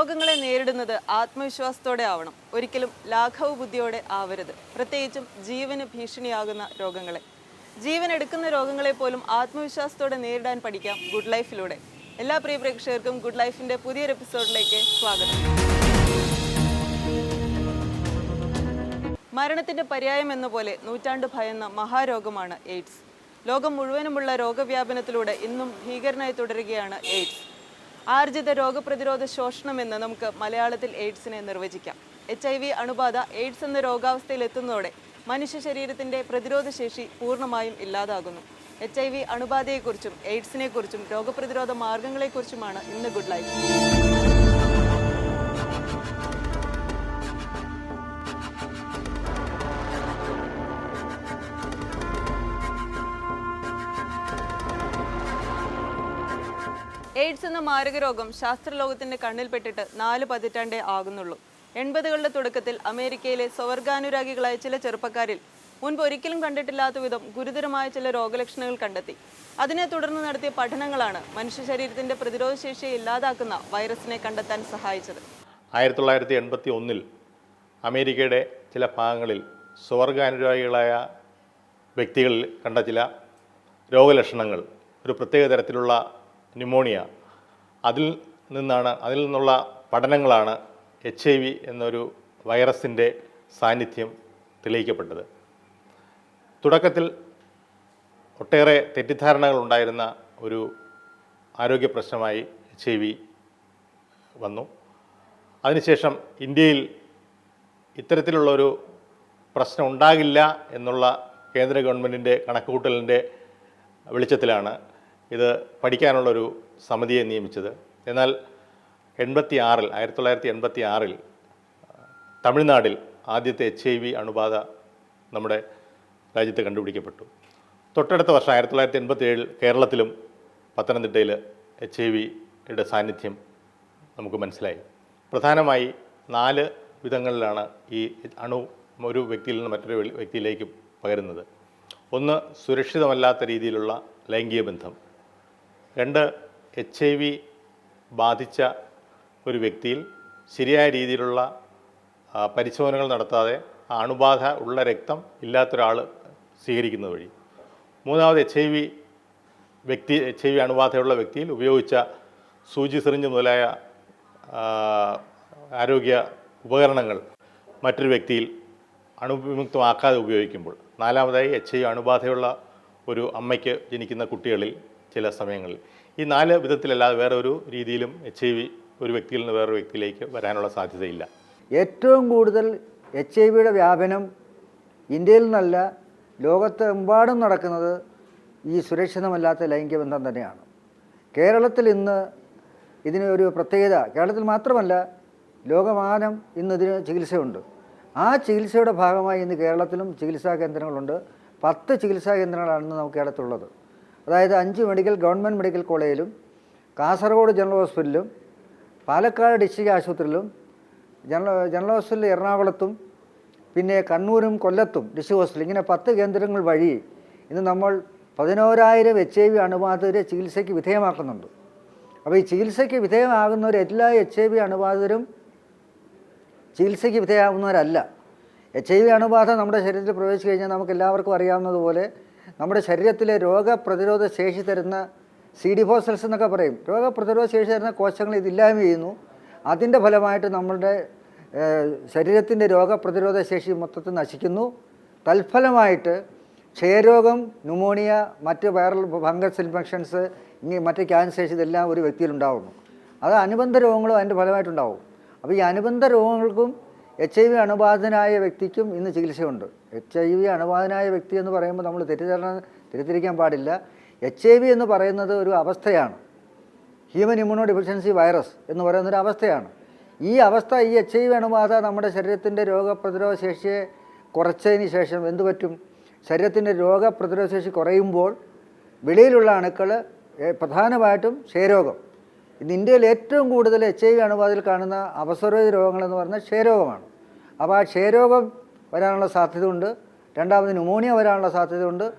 രോഗങ്ങളെ നേരിടുന്നത് ആത്മവിശ്വാസത്തോടെ ആവണം. ഒരിക്കലും ലാഘവ ബുദ്ധിയോടെ ആവരുത്. പ്രത്യേകിച്ചും ജീവന് ഭീഷണിയാകുന്ന രോഗങ്ങളെ. ജീവൻ എടുക്കുന്ന രോഗങ്ങളെ പോലും ആത്മവിശ്വാസത്തോടെ നേരിടാൻ പഠിക്കാം ഗുഡ് ലൈഫിലൂടെ. എല്ലാ പ്രിയ പ്രേക്ഷകർക്കും ഗുഡ് ലൈഫിന്റെ പുതിയൊരു എപ്പിസോഡിലേക്ക് സ്വാഗതം. മരണത്തിന്റെ പര്യായം എന്ന പോലെ നൂറ്റാണ്ട് ഭയന്ന മഹാരോഗമാണ് എയ്ഡ്സ്. ലോകം മുഴുവനുമുള്ള രോഗവ്യാപനത്തിലൂടെ ഇന്നും ഭീകരനായി തുടരുകയാണ് എയ്ഡ്സ്. ആർജിത രോഗപ്രതിരോധ ശോഷണം എന്ന് നമുക്ക് മലയാളത്തിൽ എയ്ഡ്സിനെ നിർവചിക്കാം. എച്ച് ഐ വി അണുബാധ എയ്ഡ്സ് എന്ന രോഗാവസ്ഥയിൽ എത്തുന്നതോടെ മനുഷ്യ ശരീരത്തിന്റെ പ്രതിരോധ ശേഷി പൂർണമായും ഇല്ലാതാകുന്നു. എച്ച് ഐ വി അണുബാധയെക്കുറിച്ചും എയ്ഡ്സിനെക്കുറിച്ചും രോഗപ്രതിരോധ മാർഗങ്ങളെക്കുറിച്ചുമാണ് ഇന്ന് ഗുഡ് ലൈഫ്. എയ്ഡ്സ് എന്ന മാരക രോഗം ശാസ്ത്രലോകത്തിന്റെ കണ്ണിൽപ്പെട്ടിട്ട് നാല് പതിറ്റാണ്ടേ ആകുന്നുള്ളൂ. എൺപതുകളുടെ തുടക്കത്തിൽ അമേരിക്കയിലെ സ്വർഗാനുരാഗികളായ ചില ചെറുപ്പക്കാരിൽ മുൻപ് ഒരിക്കലും കണ്ടിട്ടില്ലാത്ത വിധം ഗുരുതരമായ ചില രോഗലക്ഷണങ്ങൾ കണ്ടെത്തി. അതിനെ തുടർന്ന് നടത്തിയ പഠനങ്ങളാണ് മനുഷ്യ ശരീരത്തിന്റെ പ്രതിരോധ ശേഷിയെ ഇല്ലാതാക്കുന്ന വൈറസിനെ കണ്ടെത്താൻ സഹായിച്ചത്. ആയിരത്തി തൊള്ളായിരത്തി എൺപത്തി ഒന്നിൽ അമേരിക്കയുടെ ചില ഭാഗങ്ങളിൽ സ്വർഗാനുരാഗികളായ വ്യക്തികളിൽ കണ്ട ചില രോഗലക്ഷണങ്ങൾ ഒരു പ്രത്യേക തരത്തിലുള്ള ന്യൂമോണിയ. അതിൽ നിന്നാണ് അതിൽ നിന്നുള്ള പഠനങ്ങളാണ് എച്ച് ഐ വി എന്നൊരു വൈറസിന്റെ സാന്നിധ്യം തെളിയിക്കപ്പെട്ടത്. തുടക്കത്തിൽ ഒട്ടേറെ തെറ്റിദ്ധാരണകൾ ഉണ്ടായിരുന്ന ഒരു ആരോഗ്യ പ്രശ്നമായി എച്ച് ഐ വി വന്നു. അതിനുശേഷം ഇന്ത്യയിൽ ഇത്തരത്തിലുള്ളൊരു പ്രശ്നം ഉണ്ടാകില്ല എന്നുള്ള കേന്ദ്ര ഗവൺമെന്റിന്റെ കണക്കുകൂട്ടലിന്റെ വെളിച്ചത്തിലാണ് ഇത് പഠിക്കാനുള്ളൊരു സമിതിയെ നിയമിച്ചത്. എന്നാൽ എൺപത്തി ആറിൽ ആയിരത്തി തൊള്ളായിരത്തി എൺപത്തി ആറിൽ തമിഴ്നാടിൽ ആദ്യത്തെ എച്ച് ഐ വി അണുബാധ നമ്മുടെ രാജ്യത്ത് കണ്ടുപിടിക്കപ്പെട്ടു. തൊട്ടടുത്ത വർഷം ആയിരത്തി തൊള്ളായിരത്തി എൺപത്തി ഏഴിൽ കേരളത്തിലും പത്തനംതിട്ടയിൽ എച്ച് ഐ വിയുടെ സാന്നിധ്യം നമുക്ക് മനസ്സിലായി. പ്രധാനമായി നാല് വിധങ്ങളിലാണ് ഈ അണു ഒരു വ്യക്തിയിൽ നിന്ന് മറ്റൊരു വ്യ- വ്യക്തിയിലേക്ക് പകരുന്നത്. ഒന്ന് സുരക്ഷിതമല്ലാത്ത രീതിയിലുള്ള ലൈംഗിക ബന്ധം. രണ്ട് എച്ച് ഐ വി ബാധിച്ച ഒരു വ്യക്തിയിൽ ശരിയായ രീതിയിലുള്ള പരിശോധനകൾ നടത്താതെ അണുബാധ ഉള്ള രക്തം ഇല്ലാത്തൊരാൾ സ്വീകരിക്കുന്നത് വഴി. മൂന്നാമത് എച്ച് ഐ വി വ്യക്തി എച്ച് ഐ വി അണുബാധയുള്ള വ്യക്തിയിൽ ഉപയോഗിച്ച സൂചി സിറിഞ്ച് മുതലായ ആരോഗ്യ ഉപകരണങ്ങൾ മറ്റൊരു വ്യക്തിയിൽ അണുവിമുക്തമാക്കാതെ ഉപയോഗിക്കുമ്പോൾ. നാലാമതായി എച്ച് ഐ അണുബാധയുള്ള ഒരു അമ്മയ്ക്ക് ജനിക്കുന്ന കുട്ടികളിൽ ചില സമയങ്ങളിൽ. ഈ നാല് വിധത്തിലല്ലാതെ വേറെ ഒരു രീതിയിലും എച്ച് ഐ വി ഒരു വ്യക്തിയിൽ നിന്ന് വേറൊരു വ്യക്തിയിലേക്ക് വരാനുള്ള സാധ്യതയില്ല. ഏറ്റവും കൂടുതൽ എച്ച് ഐ വിയുടെ വ്യാപനം ഇന്ത്യയിൽ നിന്നല്ല ലോകത്തെമ്പാടും നടക്കുന്നത് ഈ സുരക്ഷിതമല്ലാത്ത ലൈംഗിക ബന്ധം തന്നെയാണ്. കേരളത്തിൽ ഇന്ന് ഇതിന് ഒരു പ്രത്യേകത കേരളത്തിൽ മാത്രമല്ല ലോകമാനം ഇന്ന് ഇതിന് ചികിത്സയുണ്ട്. ആ ചികിത്സയുടെ ഭാഗമായി ഇന്ന് കേരളത്തിലും ചികിത്സാ കേന്ദ്രങ്ങളുണ്ട്. പത്ത് ചികിത്സാ കേന്ദ്രങ്ങളാണ് നമുക്ക് കേരളത്തിലുള്ളത്. അതായത് അഞ്ച് മെഡിക്കൽ ഗവൺമെന്റ് മെഡിക്കൽ കോളേജിലും കാസർഗോഡ് ജനറൽ ഹോസ്പിറ്റലിലും പാലക്കാട് ഡിസ്ട്രിക്ട് ആശുപത്രിയിലും ജനറൽ ജനറൽ ഹോസ്പിറ്റൽ എറണാകുളത്തും പിന്നെ കണ്ണൂരും കൊല്ലത്തും ഡിസ്ട്രിക്ട് ഹോസ്പിറ്റൽ ഇങ്ങനെ പത്ത് കേന്ദ്രങ്ങൾ വഴി ഇന്ന് നമ്മൾ പതിനോരായിരം എച്ച് ഐ വി അണുബാധിതരെ ചികിത്സയ്ക്ക് വിധേയമാക്കുന്നുണ്ട്. അപ്പോൾ ഈ ചികിത്സയ്ക്ക് വിധേയമാകുന്നവർ എല്ലാ എച്ച് ഐ വി അണുബാധിതരും ചികിത്സയ്ക്ക് വിധേയമാകുന്നവരല്ല. എച്ച് ഐ വി അണുബാധ നമ്മുടെ ശരീരത്തിൽ പ്രവേശിച്ചു കഴിഞ്ഞാൽ നമുക്ക് എല്ലാവർക്കും അറിയാവുന്നതുപോലെ നമ്മുടെ ശരീരത്തിലെ രോഗപ്രതിരോധ ശേഷി തരുന്ന സി ഡി ഫോർ സെൽസ് എന്നൊക്കെ പറയും. രോഗപ്രതിരോധ ശേഷി തരുന്ന കോശങ്ങൾ ഇതില്ലായ്മ ചെയ്യുന്നു. അതിന്റെ ഫലമായിട്ട് നമ്മളുടെ ശരീരത്തിന്റെ രോഗപ്രതിരോധ ശേഷി മൊത്തത്തിൽ നശിക്കുന്നു. തൽഫലമായിട്ട് ക്ഷയരോഗം ന്യൂമോണിയ മറ്റ് വൈറൽ ഫംഗസ് ഇൻഫെക്ഷൻസ് ഇനി മറ്റ് ക്യാൻസേഴ്സ് ഇതെല്ലാം ഒരു വ്യക്തിയിൽ വ്യക്തിയിലുണ്ടാവുന്നു. അത് അനുബന്ധ രോഗങ്ങളും അതിന്റെ ഫലമായിട്ടുണ്ടാവും. അപ്പോൾ ഈ അനുബന്ധ രോഗങ്ങൾക്കും എച്ച് ഐ വി അണുബാധിതനായ വ്യക്തിക്കും ഇന്ന് ചികിത്സയുണ്ട്. എച്ച് ഐ വി അണുബാധനായ വ്യക്തി എന്ന് പറയുമ്പോൾ നമ്മൾ തെറ്റിദ്ധാരണ തെറ്റിദ്ധരിക്കാൻ പാടില്ല. എച്ച് ഐ വി എന്ന് പറയുന്നത് ഒരു അവസ്ഥയാണ്. ഹ്യൂമൻ ഇമ്മ്യൂണോ ഡെഫിഷ്യൻസി വൈറസ് എന്ന് പറയുന്നൊരു അവസ്ഥയാണ്. ഈ അവസ്ഥ ഈ എച്ച് ഐ വി അണുബാധ നമ്മുടെ ശരീരത്തിന്റെ രോഗപ്രതിരോധ ശേഷിയെ കുറച്ചതിന് ശേഷം എന്ത് പറ്റും? ശരീരത്തിന്റെ രോഗപ്രതിരോധ ശേഷി കുറയുമ്പോൾ വെളിയിലുള്ള അണുക്കൾ പ്രധാനമായിട്ടും ക്ഷയരോഗം. ഇന്ന് ഇന്ത്യയിൽ ഏറ്റവും കൂടുതൽ എച്ച് ഐ വി അണുബാധയിൽ കാണുന്ന അപസ്വരത രോഗങ്ങളെന്ന് പറഞ്ഞാൽ ക്ഷയരോഗമാണ്. അപ്പോൾ ആ ക്ഷയരോഗം വരാനുള്ള സാധ്യതയുണ്ട്. രണ്ടാമത് ന്യൂമോണിയ വരാനുള്ള സാധ്യതയുണ്ട്.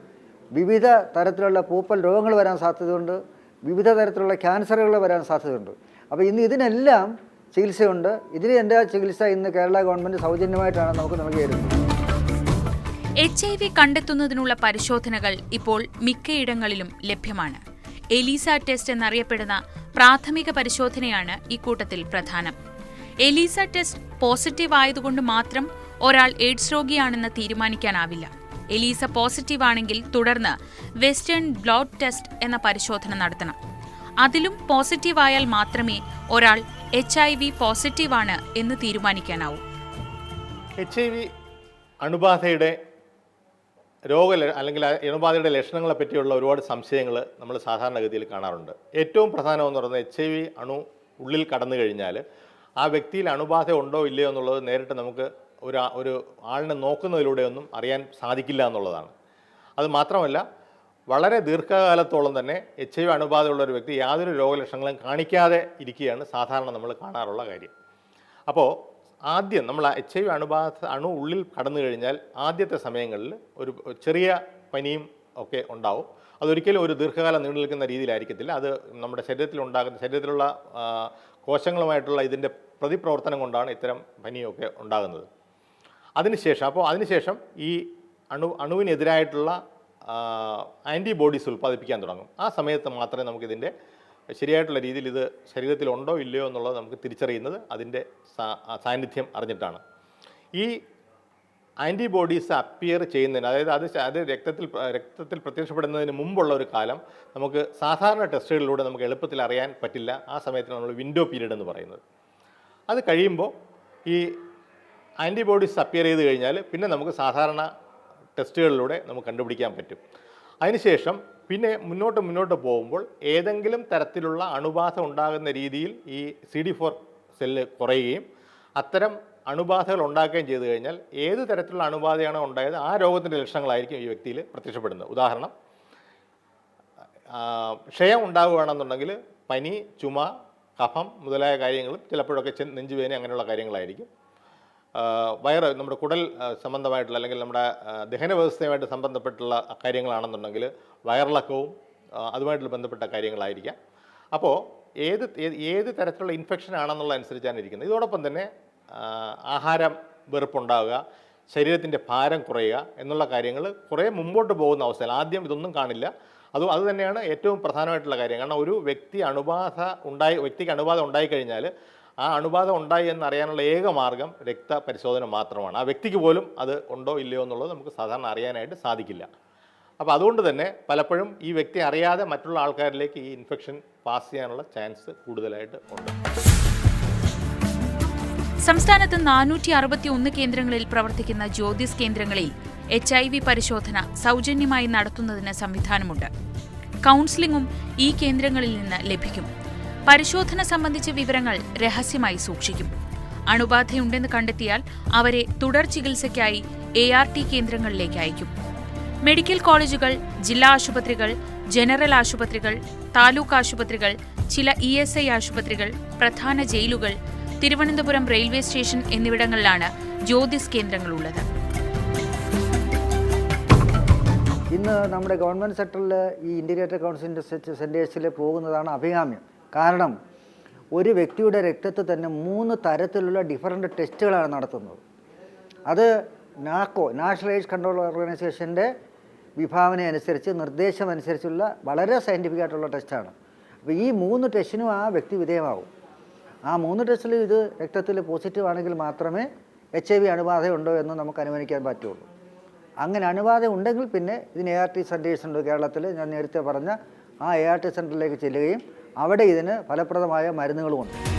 വിവിധ തരത്തിലുള്ള പൂപ്പൽ രോഗങ്ങൾ വരാൻ സാധ്യതയുണ്ട്. വിവിധ തരത്തിലുള്ള ക്യാൻസറുകൾ വരാൻ സാധ്യതയുണ്ട്. അപ്പോൾ ഇന്ന് ഇതിനെല്ലാം ചികിത്സയുണ്ട്. ഇതിന് എന്റെ ചികിത്സ ഇന്ന് കേരള ഗവൺമെന്റ് സൗജന്യമായിട്ടാണ് നമുക്ക് നൽകി തരുന്നത് എച്ച് ഐ വി കണ്ടെത്തുന്നതിനുള്ള പരിശോധനകൾ ഇപ്പോൾ മിക്കയിടങ്ങളിലും ലഭ്യമാണ്. എലീസ ടെസ്റ്റ് എന്നറിയപ്പെടുന്ന പ്രാഥമിക പരിശോധനയാണ് ഇക്കൂട്ടത്തിൽ പ്രധാനം. എലീസ ടെസ്റ്റ് പോസിറ്റീവ് ആയതുകൊണ്ട് മാത്രം ഒരാൾ എയ്ഡ്സ് രോഗിയാണെന്ന് തീരുമാനിക്കാനാവില്ല. എലീസ പോസിറ്റീവ് ആണെങ്കിൽ തുടർന്ന് വെസ്റ്റേൺ ബ്ലഡ് ടെസ്റ്റ് എന്ന പരിശോധന നടത്തണം. അതിലും പോസിറ്റീവ് ആയാൽ മാത്രമേ ഒരാൾ എച്ച് ഐ വി പോസിറ്റീവാണ് എന്ന് തീരുമാനിക്കാനാവൂ. എച്ച് ഐ വി അണുബാധയുടെ രോഗ അല്ലെങ്കിൽ അണുബാധയുടെ ലക്ഷണങ്ങളെ പറ്റിയുള്ള ഒരുപാട് സംശയങ്ങൾ നമ്മൾ സാധാരണഗതിയിൽ കാണാറുണ്ട്. ഏറ്റവും പ്രധാനമെന്ന് പറയുന്നത് എച്ച് ഐ വി അണു ഉള്ളിൽ കടന്നു കഴിഞ്ഞാൽ ആ വ്യക്തിയിൽ അണുബാധ ഉണ്ടോ ഇല്ലയോ എന്നുള്ളത് നേരിട്ട് നമുക്ക് ഒരു ഒരു ആളിനെ നോക്കുന്നതിലൂടെയൊന്നും അറിയാൻ സാധിക്കില്ല എന്നുള്ളതാണ്. അത് മാത്രമല്ല വളരെ ദീർഘകാലത്തോളം തന്നെ എച്ച് ഐ വി അണുബാധയുള്ള ഒരു വ്യക്തി യാതൊരു രോഗലക്ഷണങ്ങളും കാണിക്കാതെ ഇരിക്കുകയാണ് സാധാരണ നമ്മൾ കാണാറുള്ള കാര്യം. അപ്പോൾ ആദ്യം നമ്മൾ എച്ച് ഐ വി അണുബാധ അണു ഉള്ളിൽ കടന്നു കഴിഞ്ഞാൽ ആദ്യത്തെ സമയങ്ങളിൽ ഒരു ചെറിയ പനിയും ഒക്കെ ഉണ്ടാവും. അതൊരിക്കലും ഒരു ദീർഘകാലം നീണ്ടു നിൽക്കുന്ന രീതിയിലായിരിക്കത്തില്ല. അത് നമ്മുടെ ശരീരത്തിൽ ഉണ്ടാകുന്ന ശരീരത്തിലുള്ള കോശങ്ങളുമായിട്ടുള്ള ഇതിന്റെ പ്രതിപ്രവർത്തനം കൊണ്ടാണ് ഇത്തരം പനിയൊക്കെ ഉണ്ടാകുന്നത്. അതിനുശേഷം അപ്പോൾ അതിനുശേഷം ഈ അണു അണുവിനെതിരായിട്ടുള്ള ആന്റിബോഡീസ് ഉൽപ്പാദിപ്പിക്കാൻ തുടങ്ങും. ആ സമയത്ത് മാത്രമേ നമുക്കിതിന്റെ ശരിയായിട്ടുള്ള രീതിയിൽ ഇത് ശരീരത്തിൽ ഉണ്ടോ ഇല്ലയോ എന്നുള്ളത് നമുക്ക് തിരിച്ചറിയുന്നത് അതിന്റെ സാന്നിധ്യം അറിഞ്ഞിട്ടാണ്. ഈ ആന്റിബോഡീസ് അപ്പിയർ ചെയ്യുന്നതിന് അതായത് അത് അത് രക്തത്തിൽ രക്തത്തിൽ പ്രത്യക്ഷപ്പെടുന്നതിന് മുമ്പുള്ള ഒരു കാലം നമുക്ക് സാധാരണ ടെസ്റ്റുകളിലൂടെ നമുക്ക് എളുപ്പത്തിൽ അറിയാൻ പറ്റില്ല. ആ സമയത്തിന് നമ്മൾ വിൻഡോ പീരീഡ് എന്ന് പറയുന്നത്. അത് കഴിയുമ്പോൾ ഈ ആന്റിബോഡീസ് അപ്പിയർ ചെയ്ത് കഴിഞ്ഞാൽ പിന്നെ നമുക്ക് സാധാരണ ടെസ്റ്റുകളിലൂടെ നമുക്ക് കണ്ടുപിടിക്കാൻ പറ്റും. അതിനുശേഷം പിന്നെ മുന്നോട്ട് മുന്നോട്ട് പോകുമ്പോൾ ഏതെങ്കിലും തരത്തിലുള്ള അണുബാധ ഉണ്ടാകുന്ന രീതിയിൽ ഈ സി ഡി ഫോർ സെല്ല് കുറയുകയും അത്തരം അണുബാധകൾ ഉണ്ടാക്കുകയും ചെയ്തു കഴിഞ്ഞാൽ ഏത് തരത്തിലുള്ള അണുബാധയാണോ ഉണ്ടായത് ആ രോഗത്തിന്റെ ലക്ഷണങ്ങളായിരിക്കും ഈ വ്യക്തിയിൽ പ്രത്യക്ഷപ്പെടുന്നത്. ഉദാഹരണം ക്ഷയം ഉണ്ടാവുകയാണെന്നുണ്ടെങ്കിൽ പനി ചുമ കഫം മുതലായ കാര്യങ്ങളും ചിലപ്പോഴൊക്കെ നെഞ്ചുവേദന അങ്ങനെയുള്ള കാര്യങ്ങളായിരിക്കും. വയറ് നമ്മുടെ കുടൽ സംബന്ധമായിട്ടുള്ള അല്ലെങ്കിൽ നമ്മുടെ ദഹന വ്യവസ്ഥയുമായിട്ട് സംബന്ധപ്പെട്ടുള്ള കാര്യങ്ങളാണെന്നുണ്ടെങ്കിൽ വയറിളക്കവും അതുമായിട്ടുള്ള ബന്ധപ്പെട്ട കാര്യങ്ങളായിരിക്കാം. അപ്പോൾ ഏത് ഏത് തരത്തിലുള്ള ഇൻഫെക്ഷൻ ആണെന്നുള്ള അനുസരിച്ചാണ് ഇരിക്കുന്നത്. ഇതോടൊപ്പം തന്നെ ആഹാരം വെറുപ്പുണ്ടാവുക ശരീരത്തിന്റെ ഭാരം കുറയുക എന്നുള്ള കാര്യങ്ങൾ കുറേ മുമ്പോട്ട് പോകുന്ന അവസ്ഥയിൽ ആദ്യം ഇതൊന്നും കാണില്ല. അത് അത് തന്നെയാണ് ഏറ്റവും പ്രധാനമായിട്ടുള്ള കാര്യം. കാരണം ഒരു വ്യക്തി അണുബാധ ഉണ്ടായി വ്യക്തിക്ക് അണുബാധ ഉണ്ടായിക്കഴിഞ്ഞാൽ ആ അണുബാധ ഉണ്ടായി എന്നറിയാനുള്ള ഏക മാർഗം രക്തപരിശോധന മാത്രമാണ്. ആ വ്യക്തിക്ക് പോലും അത് ഉണ്ടോ ഇല്ലയോ എന്നുള്ളത് നമുക്ക് സാധാരണ അറിയാനായിട്ട് സാധിക്കില്ല. അപ്പോൾ അതുകൊണ്ട് തന്നെ പലപ്പോഴും ഈ വ്യക്തി അറിയാതെ മറ്റുള്ള ആൾക്കാരിലേക്ക് ഈ ഇൻഫെക്ഷൻ പാസ് ചെയ്യാനുള്ള ചാൻസ് കൂടുതലായിട്ട് ഉണ്ട്. സംസ്ഥാനത്ത് നാനൂറ്റി അറുപത്തി ഒന്ന് കേന്ദ്രങ്ങളിൽ പ്രവർത്തിക്കുന്ന ജ്യോതിസ് കേന്ദ്രങ്ങളിൽ എച്ച് ഐ വി പരിശോധന സൗജന്യമായി നടത്തുന്നതിന് സംവിധാനമുണ്ട്. കൗൺസിലിംഗും ഈ കേന്ദ്രങ്ങളിൽ നിന്ന് ലഭിക്കും. പരിശോധന സംബന്ധിച്ച വിവരങ്ങൾ രഹസ്യമായി സൂക്ഷിക്കും. അണുബാധയുണ്ടെന്ന് കണ്ടെത്തിയാൽ അവരെ തുടർ ചികിത്സയ്ക്കായി എ ആർ ടി കേന്ദ്രങ്ങളിലേക്ക് അയക്കും. മെഡിക്കൽ കോളേജുകൾ ജില്ലാ ആശുപത്രികൾ ജനറൽ ആശുപത്രികൾ താലൂക്ക് ആശുപത്രികൾ ചില ഇ എസ് ഐ ആശുപത്രികൾ പ്രധാന ജയിലുകൾ തിരുവനന്തപുരം റെയിൽവേ സ്റ്റേഷൻ എന്നിവിടങ്ങളിലാണ് ജ്യോതിസ് കേന്ദ്രങ്ങളുള്ളത്. ഇന്ന് നമ്മുടെ ഗവൺമെന്റ് സെക്ടറിൽ ഈ ഇന്റിഗ്രേറ്റഡ് കൗൺസിലിന്റെ സെന്റേഴ്സിൽ പോകുന്നതാണ് അഭികാമ്യം. കാരണം ഒരു വ്യക്തിയുടെ രക്തത്തിൽ തന്നെ മൂന്ന് തരത്തിലുള്ള ഡിഫറന്റ് ടെസ്റ്റുകളാണ് നടത്തുന്നത്. അത് നാക്കോ നാഷണൽ എയ്ഡ്സ് കൺട്രോൾ ഓർഗനൈസേഷന്റെ വിഭാവന അനുസരിച്ച് നിർദ്ദേശം അനുസരിച്ചുള്ള വളരെ സയന്റിഫിക് ആയിട്ടുള്ള ടെസ്റ്റാണ് അപ്പോൾ ഈ മൂന്ന് ടെസ്റ്റിനും ആ വ്യക്തി വിധേയമാകും ആ മൂന്ന് ടെസ്റ്റിൽ ഇത് രക്തത്തിൽ പോസിറ്റീവ് ആണെങ്കിൽ മാത്രമേ എച്ച് ഐ വി അണുബാധയുണ്ടോ എന്ന് നമുക്ക് അനുമാനിക്കാൻ പറ്റുള്ളൂ. അങ്ങനെ അണുബാധ ഉണ്ടെങ്കിൽ പിന്നെ ഇതിന് എ ആർ ടി സെന്റേഴ്സ് ഉണ്ട് കേരളത്തിൽ ഞാൻ നേരത്തെ പറഞ്ഞ ആ എ ആർ ടി സെന്ററിലേക്ക് ചെല്ലുകയും അവിടെ ഇതിന് ഫലപ്രദമായ മരുന്നുകളുമുണ്ട്.